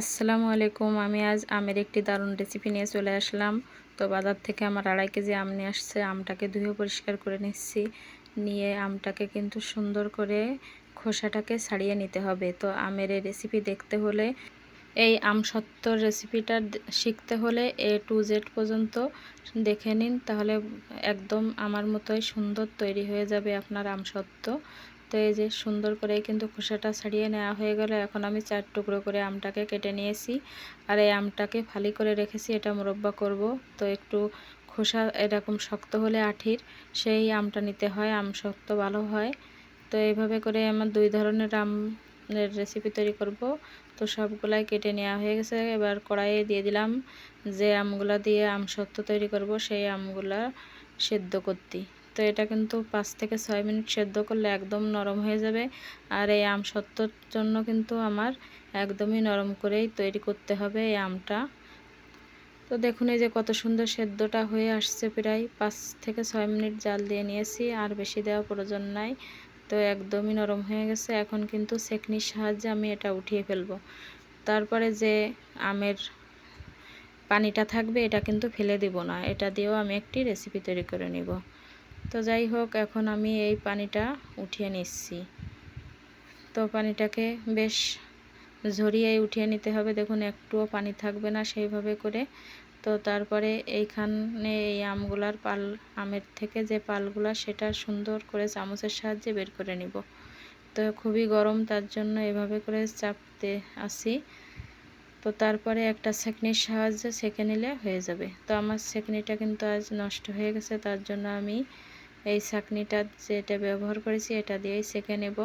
আসসালামু আলাইকুম। আমি আজ আমের একটি দারুণ রেসিপি নিয়ে চলে আসলাম। তো বাজার থেকে আমার আড়াই কেজি আম নিয়ে আসছে। আমটাকে ধুয়ে পরিষ্কার করে নিচ্ছি। নিয়ে আমটাকে কিন্তু সুন্দর করে খোসাটাকে ছাড়িয়ে নিতে হবে। তো আমের এই রেসিপি দেখতে হলে, এই আম সত্তর রেসিপিটা শিখতে হলে এ টু জেড পর্যন্ত দেখে নিন। তাহলে একদম আমার মতোই সুন্দর তৈরি হয়ে যাবে আপনার আম সত্ত্ব। তো এই যে সুন্দর করে কিন্তু খোসাটা ছাড়িয়ে নেওয়া হয়ে গেল। এখন আমি চার টুকরো করে আমটাকে কেটে নিয়েছি। আর এই আমটাকে ফালি করে রেখেছি, এটা মুরব্বা করব। তো একটু খোসা এরকম শক্ত হলে আঠির, সেই আমটা নিতে হয়, আম শক্ত ভালো হয়। তো এইভাবে করে আমার দুই ধরনের আমের রেসিপি তৈরি করব। তো সবগুলাই কেটে নেওয়া হয়ে গেছে। এবার কড়াইয়ে দিয়ে দিলাম যে আমগুলা দিয়ে আম সত্ত্ব তৈরি করব, সেই আমগুলা সেদ্ধ করতে। তো এটা কিন্তু পাঁচ থেকে ছয় মিনিট সেদ্ধ করলে একদম নরম হয়ে যাবে। আর এই আম সত্তর জন্য কিন্তু আমার একদমই নরম করেই তৈরি করতে হবে এই আমটা। তো দেখুন এই যে কত সুন্দর সেদ্ধটা হয়ে আসছে প্রায় পাঁচ থেকে ছয় মিনিট জাল দিয়ে নিয়েছি, আর বেশি দেওয়া প্রয়োজন নাই। তো একদমই নরম হয়ে গেছে, এখন কিন্তু সেকনির সাহায্যে আমি এটা উঠিয়ে ফেলব। তারপরে যে আমের পানিটা থাকবে এটা কিন্তু ফেলে দিব না, এটা দিয়েও আমি একটি রেসিপি তৈরি করে নিব। তো যাই হোক, এখন আমি এই পানিটা উঠিয়ে নিচ্ছি। তো পানিটাকে বেশ ঝরিয়ে উঠিয়ে নিতে হবে। দেখুন, একটুও পানি থাকবে না সেইভাবে করে। তো তারপরে এইখানে এই আমগুলার পাল, আমের থেকে যে পালগুলা, সেটা সুন্দর করে চামচের সাহায্যে বের করে নিব। তো খুবই গরম, তার জন্য এভাবে করে চাপতে আসি। তো তারপরে একটা সেকনির সাহায্যে সেকে নিলে হয়ে যাবে। তো আমার সেকনিটা কিন্তু আজ নষ্ট হয়ে গেছে, তার জন্য আমি এই ছাকনিটা যেটা ব্যবহার করেছি এটা দিয়েই সেকে নেব।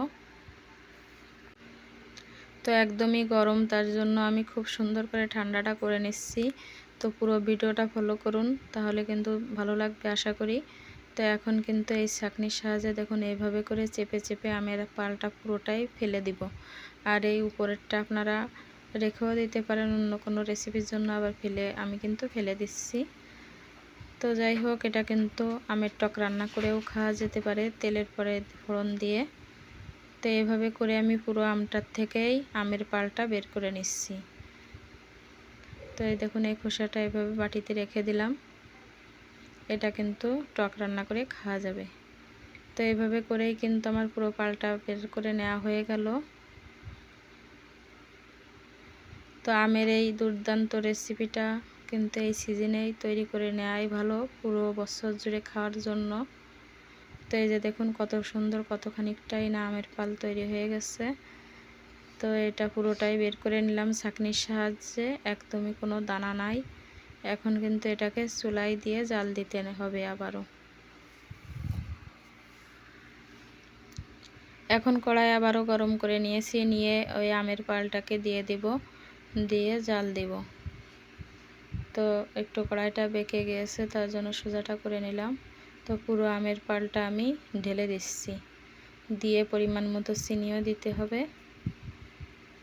তো একদমই গরম, তার জন্য আমি খুব সুন্দর করে ঠান্ডাটা করে নিচ্ছি। তো পুরো ভিডিওটা ফলো করুন, তাহলে কিন্তু ভালো লাগবে আশা করি। তো এখন কিন্তু এই ছাকনির সাহায্যে দেখুন, এইভাবে করে চেপে চেপে আমের পালটা পুরোটাই ফেলে দিব। আর এই উপরেরটা আপনারা রেখেও দিতে পারেন, অন্য কোনো রেসিপির জন্য আবার ফেলে আমি কিন্তু ফেলে দিচ্ছি। তো যাই হোক, এটা কিন্তু আমের টক রান্না করেও খাওয়া যেতে পারে তেলের পরে ফোড়ন দিয়ে। তো এইভাবে করে আমি পুরো আমটার থেকেই আমের পালটা বের করে নিচ্ছি। তো এই দেখুন, এই খোসাটা এভাবে বাটিতে রেখে দিলাম। এটা কিন্তু টক রান্না করে খাওয়া যাবে। তো এইভাবে করেই কিন্তু আমার পুরো পালটা বের করে নেওয়া হয়ে গেল। তো আমের এই দুর্দান্ত রেসিপিটা কিন্তু এই সিজনেই তৈরি করে নেওয়াই ভালো পুরো বছর জুড়ে খাওয়ার জন্য। তো এই যে দেখুন কত সুন্দর কত খানিকটাই না আমের পাল তৈরি হয়ে গেছে। তো এটা পুরোটাই বের করে নিলাম ছাকনির সাহায্যে, একদমই কোনো দানা নাই। এখন কিন্তু এটাকে চুলাই দিয়ে জাল দিতে হবে আবারও। এখন কড়াই আবারও গরম করে নিয়েছি, নিয়ে ওই আমের পালটাকে দিয়ে দেব, দিয়ে জাল দেব। তো একটু কড়াইটা বেঁকে গিয়েছে তার জন্য সোজাটা করে নিলাম। তো পুরো আমের পালটা আমি ঢেলে দিচ্ছি। দিয়ে পরিমাণ মতো চিনিও দিতে হবে।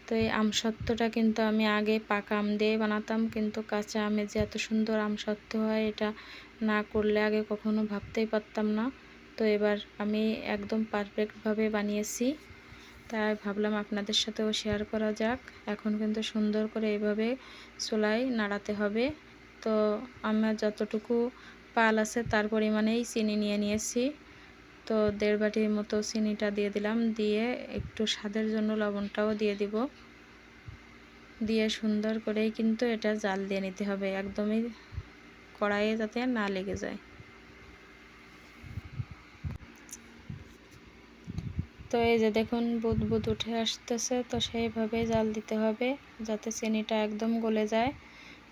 তো এই আমসত্ত্বটা কিন্তু আমি আগে পাকা আম দিয়ে বানাতাম, কিন্তু কাঁচা আমের যে এত সুন্দর আমসত্ত্ব হয়, এটা না করলে আগে কখনো ভাবতেই পারতাম না। তো এবার আমি একদম পারফেক্টভাবে বানিয়েছি। তাই ভাবলাম আপনাদের সাথেও শেয়ার করা যাক। এখন কিন্তু সুন্দর করে এইভাবে চুলাই নাড়াতে হবে। তো আমার যতটুকু পাল আছে তার পরিমাণেই চিনি নিয়ে নিয়েছি। তো দেড় বাটির মতো চিনিটা দিয়ে দিলাম। দিয়ে একটু স্বাদের জন্য লবণটাও দিয়ে দিব। দিয়ে সুন্দর করেই কিন্তু এটা জাল দিয়ে নিতে হবে। একদমই কড়াইয়ে যাতে না লেগে যায়। তো এই যে দেখুন, বুদ বুদ উঠে আসতেছে। তো সেইভাবে জাল দিতে হবে যাতে চিনিটা একদম গলে যায়।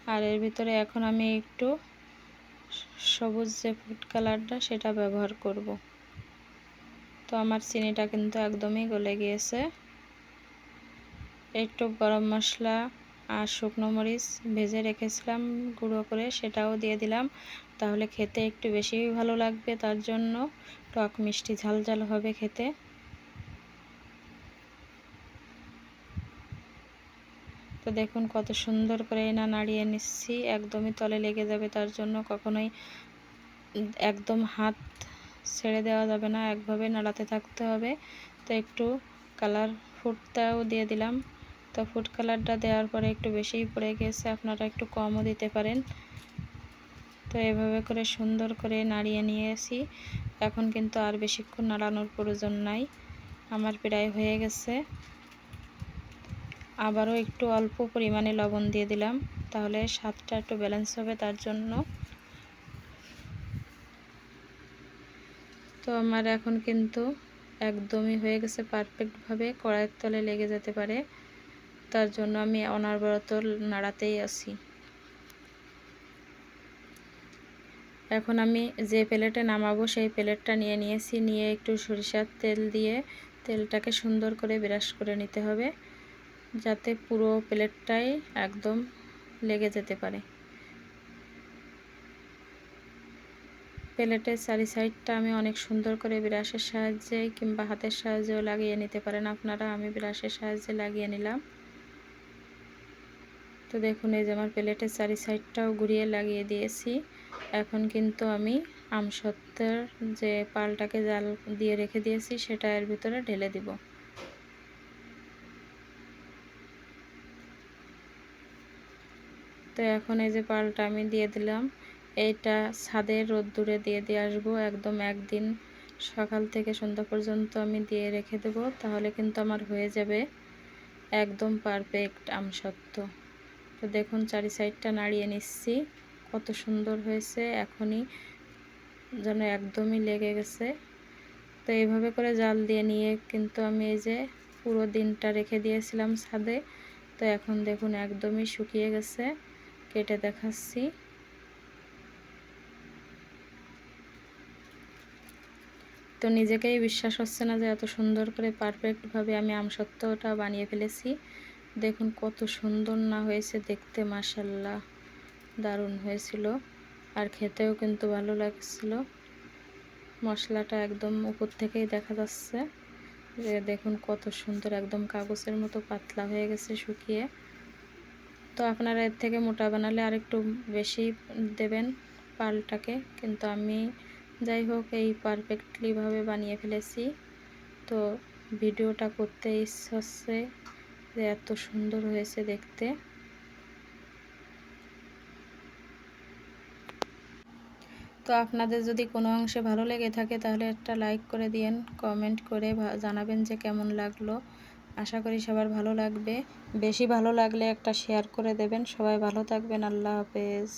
আর এর ভিতরে এখন আমি একটু সবুজ যে ফুড কালারটা, সেটা ব্যবহার করব। তো আমার চিনিটা কিন্তু একদমই গলে গিয়েছে। একটু গরম মশলা আর শুকনো মরিচ ভেজে রেখেছিলাম গুঁড়ো করে, সেটাও দিয়ে দিলাম। তাহলে খেতে একটু বেশি ভালো লাগবে, তার জন্য টক মিষ্টি ঝাল ঝাল হবে খেতে। দেখুন কত সুন্দর করে না নাড়িয়ে নিচ্ছি। একদমই তলে লেগে যাবে, তার জন্য কখনোই একদম হাত ছেড়ে দেওয়া যাবে না। একভাবে নাড়াতে থাকতে হবে। তো একটু কালার ফুটটাও দিয়ে দিলাম। তো ফুড কালারটা দেওয়ার পরে একটু বেশিই পড়ে গেছে, আপনারা একটু কমও দিতে পারেন। তো এভাবে করে সুন্দর করে নাড়িয়ে নিয়েছি। এখন কিন্তু আর বেশিক্ষণ নাড়ানোর প্রয়োজন নাই। আমার প্রায় হয়ে গেছে। আবারও একটু অল্প পরিমাণে লবণ দিয়ে দিলাম, তাহলে স্বাদটা একটু ব্যালেন্স হবে তার জন্য। তো আমার এখন কিন্তু একদমই হয়ে গেছে পারফেক্টভাবে কড়াইয়ের তলে লেগে যেতে পারে, তার জন্য আমি অনারবরত নাড়াতেই আছি। এখন আমি যে প্লেটে নামাবো সেই প্লেটটা নিয়ে নিয়েছি, নিয়ে একটু সরিষার তেল দিয়ে তেলটাকে সুন্দর করে ব্রাশ করে নিতে হবে। যাতে পুরো প্লেটটাই একদম লেগে যেতে পারে। প্লেটের চারি সাইডটা আমি অনেক সুন্দর করে ব্রাশের সাহায্যে কিংবা হাতের সাহায্যেও লাগিয়ে নিতে পারেন আপনারা, আমি ব্রাশের সাহায্যে লাগিয়ে নিলাম। তো দেখুন, এই যে আমার প্লেটের চারি সাইডটাও ঘুরিয়ে লাগিয়ে দিয়েছি। এখন কিন্তু আমি আমসত্ত্বের যে পালটাকে জাল দিয়ে রেখে দিয়েছি, সেটা এর ভিতরে ঢেলে দিব। তো এখন এই যে পালটা আমি দিয়ে দিলাম, এইটা ছাদের রোদ্দুরে দিয়ে দিয়ে আসব। একদম একদিন সকাল থেকে সন্ধ্যা পর্যন্ত আমি দিয়ে রেখে দেব, তাহলে কিন্তু আমার হয়ে যাবে একদম পারফেক্ট আমসত্ত্ব। তো দেখুন চারি সাইডটা নাড়িয়ে নিচ্ছি, কত সুন্দর হয়েছে, এখনই যেন একদমই লেগে গেছে। তো এইভাবে করে জাল দিয়ে নিয়ে কিন্তু আমি এই যে পুরো দিনটা রেখে দিয়েছিলাম ছাদে, তো এখন দেখুন একদমই শুকিয়ে গেছে। কেটে দেখাচ্ছি। তো নিজেকেই বিশ্বাস হচ্ছে না যে এত সুন্দর করে পারফেক্টভাবে আমি আমসত্ত্বটা বানিয়ে ফেলেছি। দেখুন কত সুন্দর না হয়েছে দেখতে মাসাল্লাহ দারুণ হয়েছিল। আর খেতেও কিন্তু ভালো লাগছিল। মশলাটা একদম উপর থেকেই দেখা যাচ্ছে যে দেখুন কত সুন্দর একদম কাগজের মতো পাতলা হয়ে গেছে শুকিয়ে। তো আপনারা এর থেকে মোটা বানালে আর একটু বেশি দেবেন পালটাকে। কিন্তু আমি যাই হোক, এই পারফেক্টলিভাবে বানিয়ে ফেলেছি। তো ভিডিওটা করতে ইচ্ছে হচ্ছে যে এত সুন্দর হয়েছে দেখতে। তো আপনাদের যদি কোনো অংশে ভালো লেগে থাকে, তাহলে একটা লাইক করে দিয়েন কমেন্ট করে জানাবেন যে কেমন লাগল। আশা করি সবার ভালো লাগবে। বেশি ভালো লাগলে একটা শেয়ার করে দেবেন। সবাই ভালো থাকবেন। আল্লাহ হাফেজ।